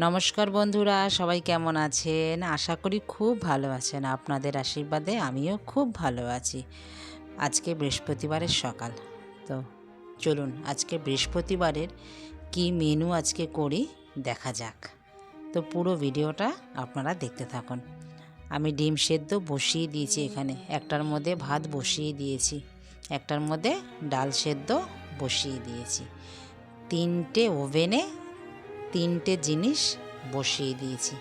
নমস্কার বন্ধুরা, সবাই কেমন আছেন? আশা করি খুব ভালো আছেন। আপনাদের আশীর্বাদে আমিও খুব ভালো আছি। আজকে বৃহস্পতিবারের সকাল। তো চলুন, আজকে বৃহস্পতিবারের কি মেনু আজকে করি দেখা যাক। তো পুরো ভিডিওটা আপনারা দেখতে থাকুন। আমি ডিম সেদ্ধ বসিয়ে দিয়েছি এখানে। একটার মধ্যে ভাত বসিয়ে দিয়েছি। একটার মধ্যে ডাল সেদ্ধ বসিয়ে দিয়েছি। তিনটে ওভেনে তিনটে জিনিস বসিয়ে দিয়েছি।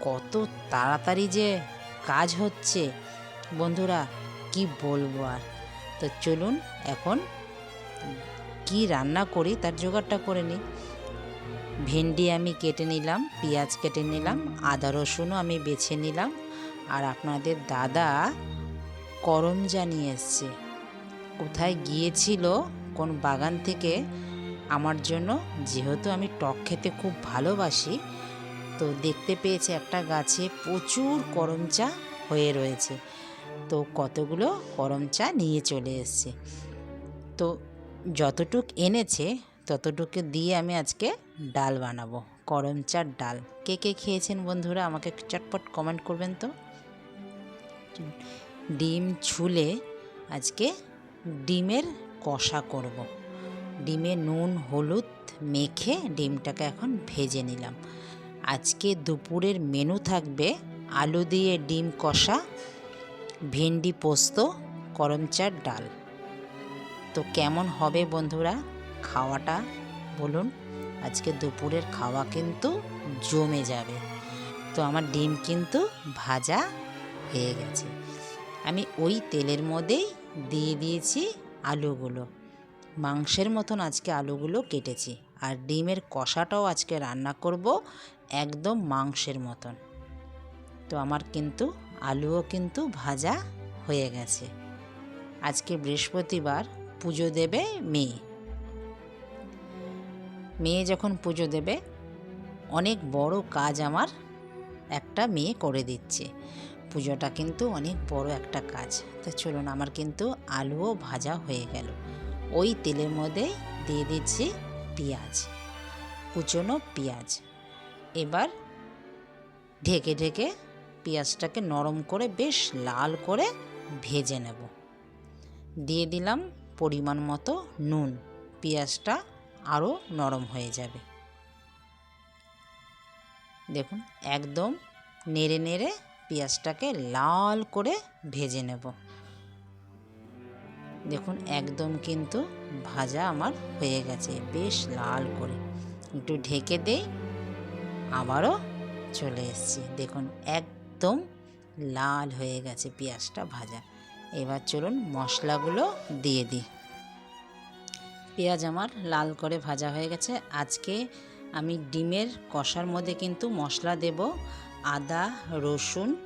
কত তাড়াতাড়ি যে কাজ হচ্ছে। বন্ধুরা, কি বলব আর? তো চলুন এখন কি রান্না করি তার জোগাড়টা করে নিই। ভেন্ডি আমি কেটে নিলাম, পেঁয়াজ কেটে নিলাম, আদা রসুনও আমি বেছে নিলাম। আর আপনাদের দাদা করম জানিয়ে এসছে। কোথায় গিয়েছিল, কোন বাগান থেকে আমার জন্য, যেহেতু আমি টক খেতে খুব ভালোবাসি, তো দেখতে পেয়েছে একটা গাছে প্রচুর করম চা হয়ে রয়েছে। তো কতগুলো করম চা নিয়ে চলে এসছে। তো যতটুক এনেছে, ততটুকু দিয়ে আমি আজকে ডাল বানাবো। করম চার ডাল। কে কে খেয়েছেন বন্ধুরা? আমাকে চটপট কমেন্ট করবেন তো? ডিম ছুলে আজকে ডিমের কষা করব। ডিমে নুন, হলুদ মেখে ডিমটাকে এখন ভেজে নিলাম। আজকে দুপুরের মেনু থাকবে আলু দিয়ে ডিম কষা, ভেন্ডি পোস্ত করমচার ডাল। তো কেমন হবে বন্ধুরা খাওয়াটা বলুন? আজকে দুপুরের খাওয়া কিন্তু জমে যাবে। তো আমার ডিম কিন্তু ভাজা হয়ে গেছে। আমি ওই তেলের মধ্যেই দিয়ে দিয়েছি আলুগুলো। মাংসের মতন আজকে আলুগুলো কেটেছি আর ডিমের কষাটাও আজকে রান্না করব একদম মাংসের মতন। তো আমার কিন্তু আলুও কিন্তু ভাজা হয়ে গেছে। আজকে বৃহস্পতিবার, পুজো দেবে মেয়ে। মেয়ে যখন পুজো দেবে, অনেক বড় কাজ আমার একটা মেয়ে করে দিচ্ছে। পুজোটা কিন্তু অনেক বড় একটা কাজ। তো চলুন, আমার কিন্তু আলুও ভাজা হয়ে গেল। ওই তেলের মধ্যে দিয়ে দিচ্ছি পেঁয়াজ, কুচনো পেঁয়াজ। এবার ঢেকে ঢেকে পেঁয়াজটাকে নরম করে বেশ লাল করে ভেজে নেব। দিয়ে দিলাম পরিমাণ মতো নুন, পেঁয়াজটা আরও নরম হয়ে যাবে। দেখুন, একদম নেড়ে নেড়ে পেঁয়াজটাকে লাল করে ভেজে নেব। দেখুন, একদম কিন্তু ভাজা আমার হয়ে গেছে। বেশ লাল করে। একটু ঢেকে দেই, আবারও চলে এসছি। দেখুন, একদম লাল হয়ে গেছে পেঁয়াজটা ভাজা। এবার চলুন মশলাগুলো দিয়ে দিই। পেঁয়াজ আমার লাল করে ভাজা হয়ে গেছে। আজকে আমি ডিমের কষার মধ্যে কিন্তু মশলা দেব আদা, রসুন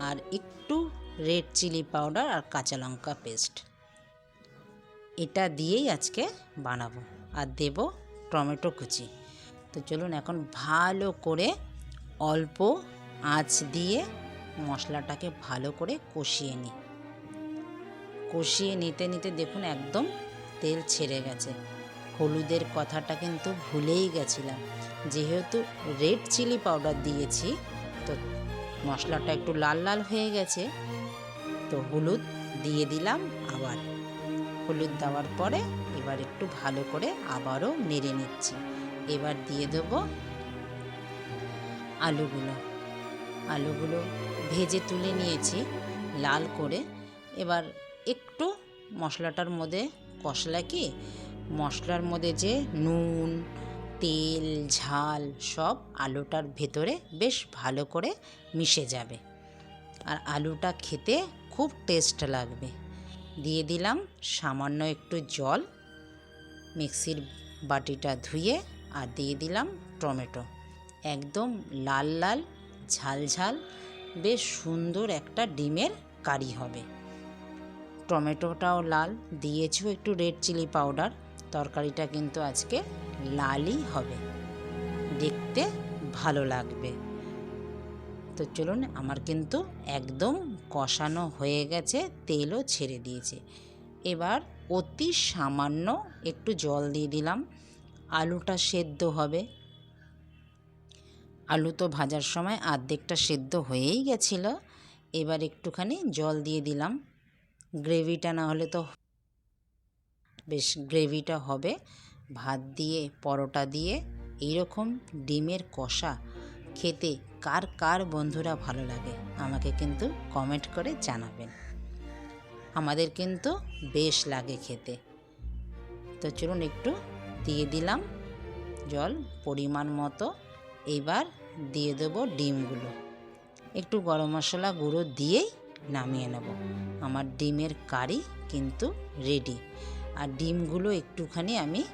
আর একটু রেড চিলি পাউডার আর কাঁচা লঙ্কা পেস্ট। এটা দিয়েই আজকে বানাবো আর দেব টমেটো কুচি। তো চলুন এখন ভালো করে অল্প আঁচ দিয়ে মশলাটাকে ভালো করে কষিয়ে নিই। কষিয়ে নিতে নিতে দেখুন একদম তেল ছেড়ে গেছে। হলুদের কথাটা কিন্তু ভুলেই গেছিলাম। যেহেতু রেড চিলি পাউডার দিয়েছি, তো মশলাটা একটু লাল লাল হয়ে গেছে, তো হলুদ দিয়ে দিলাম আবার। হলুদ দেওয়ার পরে এবার একটু ভালো করে আবারও নেড়ে নিচ্ছি। এবার দিয়ে দেব আলুগুলো। আলুগুলো ভেজে তুলে নিয়েছি লাল করে। এবার একটু মশলাটার মধ্যে কষলা কি? মশলার মধ্যে যে নুন, তেল, ঝাল সব আলুটার ভেতরে বেশ ভালো করে মিশে যাবে। আর আলুটা খেতে খুব টেস্ট লাগবে। দিয়ে দিলাম সামান্য একটু জল। মিক্সির বাটিটা ধুয়ে আর দিয়ে দিলাম টমেটো। একদম লাল লাল, ঝাল ঝাল, বেশ সুন্দর একটা ডিমের কারি হবে। টমেটোটাও লাল, দিয়েছ একটু রেড চিলি পাউডার, তরকারিটা কিন্তু আজকে লালই হবে। দেখতে ভালো লাগবে। তো চলুন, আমার কিন্তু একদম কষানো হয়ে গেছে, তেলও ছেড়ে দিয়েছে। এবার অতি সামান্য একটু জল দিয়ে দিলাম। আলুটা সেদ্ধ হবে। আলু তো ভাজার সময় আর্ধেকটা সেদ্ধ হয়েই গেছিল। এবার একটুখানি জল দিয়ে দিলাম। গ্রেভিটা না হলে তো বেশ গ্রেভিটা হবে। ভাত দিয়ে, পরোটা দিয়ে, এইরকম ডিমের কষা খেতে কার কার বন্ধুরা ভালো লাগে আমাকে কিন্তু কমেন্ট করে জানাবেন। আমাদের কিন্তু বেশ লাগে খেতে। তো চলুন একটু দিয়ে দিলাম জল পরিমাণ মতো। এবার দিয়ে দেবো ডিমগুলো। একটু গরম মশলা গুঁড়ো দিয়েই নামিয়ে নেব। আমার ডিমের কারি কিন্তু রেডি আর ডিমগুলো একটুখানি আমি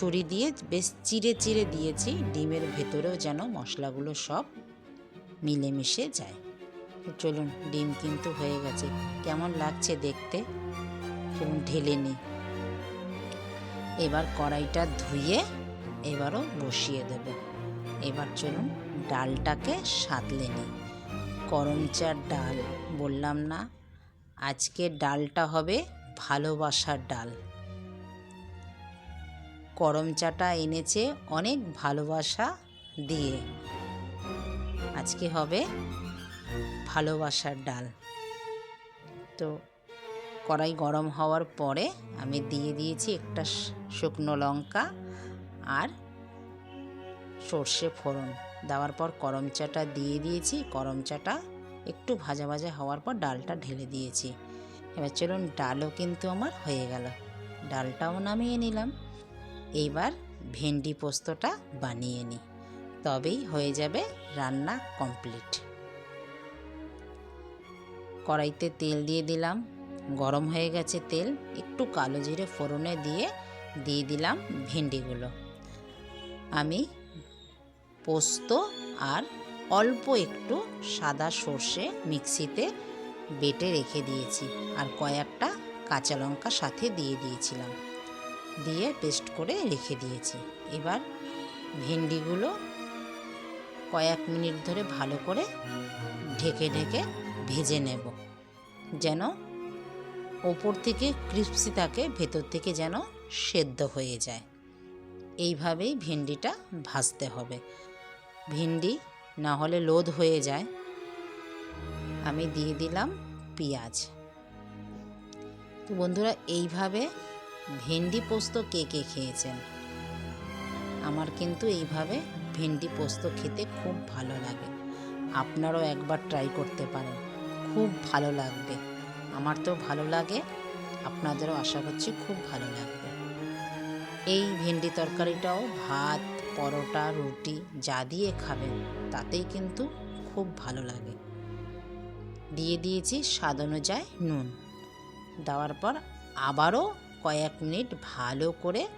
ছুরি দিয়ে বেশ চিড়ে চিড়ে দিয়েছি। ডিমের ভেতরেও যেন মশলাগুলো সব মিলেমিশে যায়। চলুন, ডিম কিন্তু হয়ে গেছে। কেমন লাগছে দেখতে? চলুন ঢেলে নিই এবার কড়াইটা ধুয়ে এবারও বসিয়ে দেব। এবার চলুন, ডালটাকে সাতলে নিই করমচার ডাল, বললাম না, আজকে ডালটা হবে ভালোবাসার ডাল। করম চাটা এনেছে অনেক ভালোবাসা দিয়ে। আজকে হবে ভালোবাসার ডাল। তো কড়াই গরম হওয়ার পরে আমি দিয়ে দিয়েছি একটা শুকনো লঙ্কা আর সর্ষে ফোড়ন। দেওয়ার পর করম চাটা দিয়ে দিয়েছি। করম চাটা একটু ভাজা ভাজা হওয়ার পর ডালটা ঢেলে দিয়েছি। এবার চলুন, ডালও কিন্তু আমার হয়ে গেল। ডালটাও নামিয়ে নিলাম। এইবার ভেন্ডি পোস্তটা বানিয়ে নিই তবেই হয়ে যাবে রান্না কমপ্লিট। কড়াইতে তেল দিয়ে দিলাম, গরম হয়ে গেছে তেল, একটু কালো জিরে ফোড়নে দিয়ে দিয়ে দিলাম ভেন্ডিগুলো। আমি পোস্ত আর অল্প একটু সাদা সর্ষে মিক্সিতে বেটে রেখে দিয়েছি, আর কয়েকটা কাঁচা লঙ্কা সাথে দিয়ে দিয়েছিলাম। দিয়ে পেস্ট করে রেখে দিয়েছি। এবার ভেন্ডিগুলো কয়েক মিনিট ধরে ভালো করে ঢেকে ঢেকে ভেজে নেব। যেন ওপর থেকে ক্রিপসি থাকে ভেতর থেকে যেন সেদ্ধ হয়ে যায়। এইভাবেই ভেন্ডিটা ভাজতে হবে। ভেন্ডি না হলে লোদ হয়ে যায়। আমি দিয়ে দিলাম পেঁয়াজ। তো বন্ধুরা, এইভাবে ভেন্ডি পোস্ত কে কে খেয়েছেন? আমার কিন্তু এইভাবে ভেন্ডি পোস্ত খেতে খুব ভালো লাগে। আপনারাও একবার ট্রাই করতে পারেন। খুব ভালো লাগবে। আমার তো ভালো লাগে। আপনাদেরও আশা করছি খুব ভালো লাগবে। এই ভেন্ডি তরকারিটাও ভাত, পরোটা, রুটি যা দিয়ে খাবেন, তাতেই কিন্তু খুব ভালো লাগে। দিয়ে দিয়েছি স্বাদ অনুযায়ী নুন। দেওয়ার পর আবারও কয়েক মিনিট ভালো করে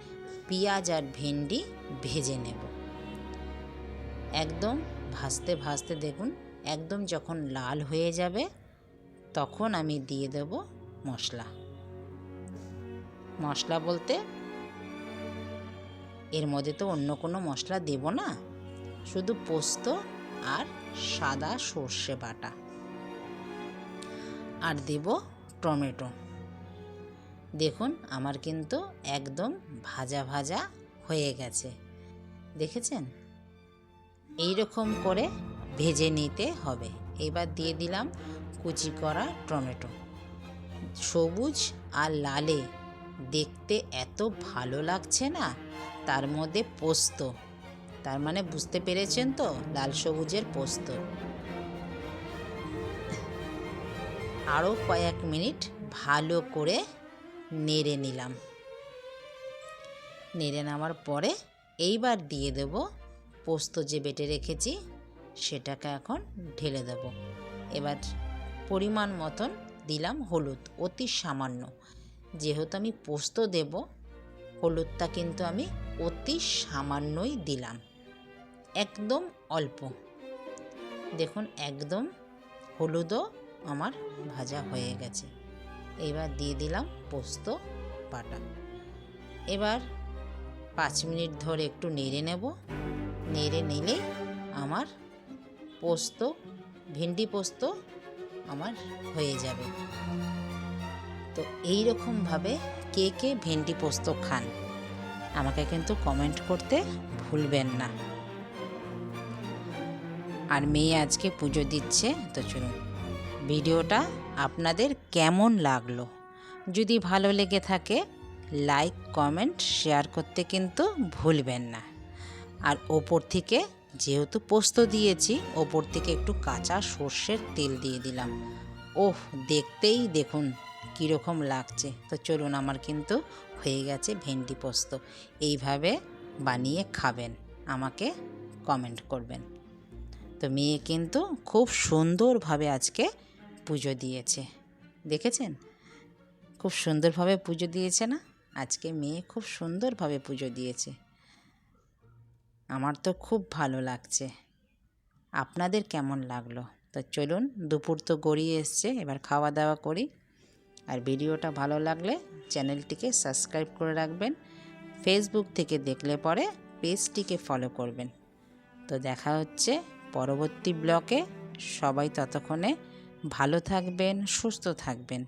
পেঁয়াজ আর ভেন্ডি ভেজে নেব। একদম ভাজতে ভাজতে দেখুন, একদম যখন লাল হয়ে যাবে, তখন আমি দিয়ে দেব মশলা। মশলা বলতে এর মধ্যে তো অন্য কোনো মশলা দেব না, শুধু পোস্ত আর সাদা সর্ষে বাটা। আর দেব টমেটো। দেখুন, আমার কিন্তু একদম ভাজা ভাজা হয়ে গেছে। দেখেছেন? এই রকম করে ভেজে নিতে হবে। এবার দিয়ে দিলাম কুচি করা টমেটো। সবুজ আর লালে, দেখতে এত ভালো লাগছে না? তার মধ্যে পোস্ত। তার মানে বুঝতে পেরেছেন তো? লাল সবুজের পোস্ত। আরও কয়েক মিনিট ভালো করে নেড়ে নিলাম। নেড়ে নেওয়ার পরে এইবার দিয়ে দেব পোস্ত যে বেটে রেখেছি, সেটাকে এখন ঢেলে দেব। এবার পরিমাণ মতন দিলাম হলুদ, অতি সামান্য। যেহেতু আমি পোস্ত দেব, হলুদটা কিন্তু আমি অতি সামান্যই দিলাম। একদম অল্প। দেখুন, একদম হলুদও আমার ভাজা হয়ে গেছে। এবার দিয়ে দিলাম পোস্ত, বাটা। এবার পাঁচ মিনিট ধরে একটু নেড়ে নেব। নেড়ে নিলেই আমার পোস্ত, ভেন্ডি পোস্ত আমার হয়ে যাবে। তো এই রকমভাবে কে কে ভেন্ডি পোস্ত খান, আমাকে কিন্তু কমেন্ট করতে ভুলবেন না। আর মেয়ে আজকে পুজো দিচ্ছে, তো চলুন, ভিডিওটা আপনাদের কেমন লাগল? যদি ভালো লেগে থাকে লাইক কমেন্ট শেয়ার করতে কিন্তু ভুলবেন না। আর ওপর থেকে যেহেতু পোস্ত দিয়েছি, ওপর থেকে একটু কাঁচা সর্ষের তেল দিয়ে দিলাম। ওহ, দেখতেই দেখুন কীরকম লাগছে। তো চলুন, আমার কিন্তু হয়ে গেছে ভেন্ডি পোস্ত। এইভাবে বানিয়ে খাবেন, আমাকে কমেন্ট করবেন। তো মেয়ে কিন্তু খুব সুন্দরভাবে আজকে পুজো দিয়েছে। দেখেছেন? খুব সুন্দরভাবে পুজো দিয়েছে না? আজকে মেয়ে খুব সুন্দরভাবে পুজো দিয়েছে। আমার তো খুব ভালো লাগছে। আপনাদের কেমন লাগল? তো চলুন, দুপুর তো গড়িয়ে এসছে, এবার খাওয়া দাওয়া করি। আর ভিডিওটা ভালো লাগলে চ্যানেলটিকে সাবস্ক্রাইব করে রাখবেন। ফেসবুক থেকে দেখলে পরে পেজটিকে ফলো করবেন। তো দেখা হচ্ছে পরবর্তী ব্লকে। সবাই ততক্ষণে ভালো থাকবেন, সুস্থ থাকবেন।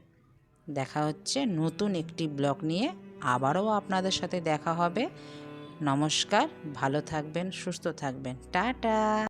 দেখা হচ্ছে নতুন একটি ব্লগ নিয়ে। আবারও আপনাদের সাথে দেখা হবে। নমস্কার, ভালো থাকবেন, সুস্থ থাকবেন। টাটা!